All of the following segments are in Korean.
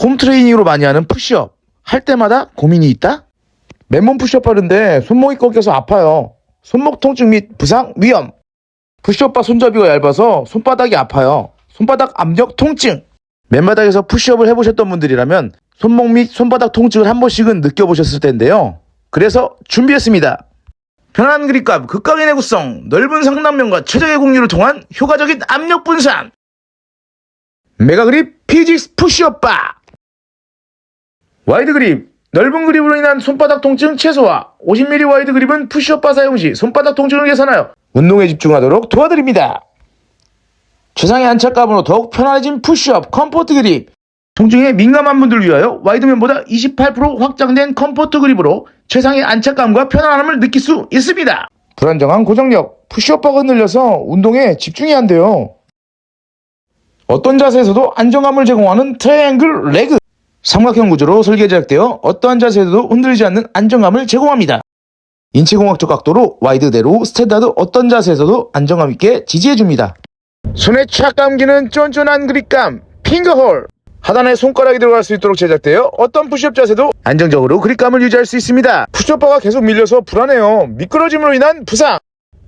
홈 트레이닝으로 많이 하는 푸시업. 할 때마다 고민이 있다? 맨몸 푸시업 하는데 손목이 꺾여서 아파요. 손목 통증 및 부상 위험. 푸시업바 손잡이가 얇아서 손바닥이 아파요. 손바닥 압력 통증. 맨바닥에서 푸시업을 해보셨던 분들이라면 손목 및 손바닥 통증을 한 번씩은 느껴보셨을 텐데요. 그래서 준비했습니다. 편안한 그립감, 극강의 내구성, 넓은 상단면과 최적의 공유를 통한 효과적인 압력 분산. 메가그립 피직스 푸시업바. 와이드 그립, 넓은 그립으로 인한 손바닥 통증 최소화. 50mm 와이드 그립은 푸시업바 사용 시 손바닥 통증을 개선하여 운동에 집중하도록 도와드립니다. 최상의 안착감으로 더욱 편안해진 푸시업 컴포트 그립. 통증에 민감한 분들을 위하여 와이드면보다 28% 확장된 컴포트 그립으로 최상의 안착감과 편안함을 느낄 수 있습니다. 불안정한 고정력, 푸시업바가 흔들려서 운동에 집중이 안 돼요. 어떤 자세에서도 안정감을 제공하는 트라이앵글 레그. 삼각형 구조로 설계 제작되어 어떠한 자세에서도 흔들리지 않는 안정감을 제공합니다. 인체공학적 각도로 와이드대로 스탠다드 어떤 자세에서도 안정감 있게 지지해줍니다. 손에 착 감기는 쫀쫀한 그립감 핑거홀 하단에 손가락이 들어갈 수 있도록 제작되어 어떤 푸시업 자세도 안정적으로 그립감을 유지할 수 있습니다. 푸시업바가 계속 밀려서 불안해요. 미끄러짐으로 인한 부상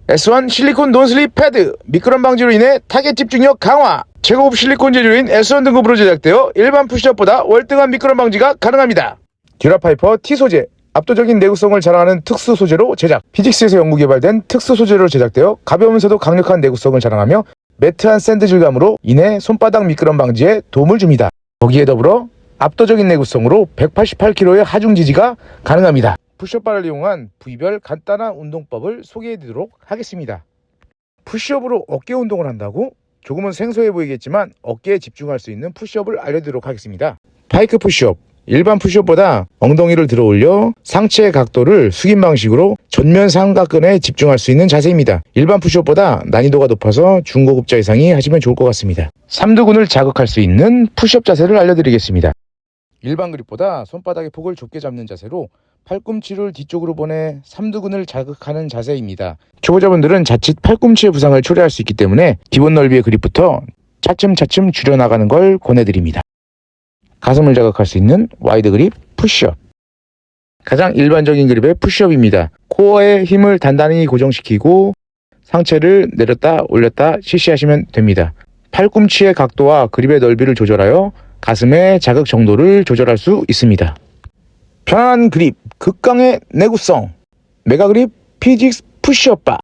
S1 실리콘 논슬립 패드 미끄럼 방지로 인해 타겟 집중력 강화 최고급 실리콘 재료인 S1 등급으로 제작되어 일반 푸시업보다 월등한 미끄럼 방지가 가능합니다. 듀라파이퍼 T 소재 압도적인 내구성을 자랑하는 특수 소재로 제작 피직스에서 연구 개발된 특수 소재로 제작되어 가벼우면서도 강력한 내구성을 자랑하며 매트한 샌드 질감으로 인해 손바닥 미끄럼 방지에 도움을 줍니다. 거기에 더불어 압도적인 내구성으로 188kg의 하중 지지가 가능합니다. 푸시업바를 이용한 부위별 간단한 운동법을 소개해드리도록 하겠습니다. 푸시업으로 어깨 운동을 한다고? 조금은 생소해 보이겠지만 어깨에 집중할 수 있는 푸시업을 알려드리도록 하겠습니다. 파이크 푸시업. 일반 푸시업보다 엉덩이를 들어 올려 상체의 각도를 숙인 방식으로 전면 삼각근에 집중할 수 있는 자세입니다. 일반 푸시업보다 난이도가 높아서 중고급자 이상이 하시면 좋을 것 같습니다. 삼두근을 자극할 수 있는 푸시업 자세를 알려드리겠습니다. 일반 그립보다 손바닥의 폭을 좁게 잡는 자세로 팔꿈치를 뒤쪽으로 보내 삼두근을 자극하는 자세입니다. 초보자분들은 자칫 팔꿈치의 부상을 초래할 수 있기 때문에 기본 넓이의 그립부터 차츰차츰 줄여나가는 걸 권해드립니다. 가슴을 자극할 수 있는 와이드 그립 푸시업. 가장 일반적인 그립의 푸시업입니다. 코어의 힘을 단단히 고정시키고 상체를 내렸다 올렸다 실시하시면 됩니다. 팔꿈치의 각도와 그립의 넓이를 조절하여 가슴의 자극 정도를 조절할 수 있습니다. 편안한 그립, 극강의 내구성, 메가 그립 피직스 푸시업 바.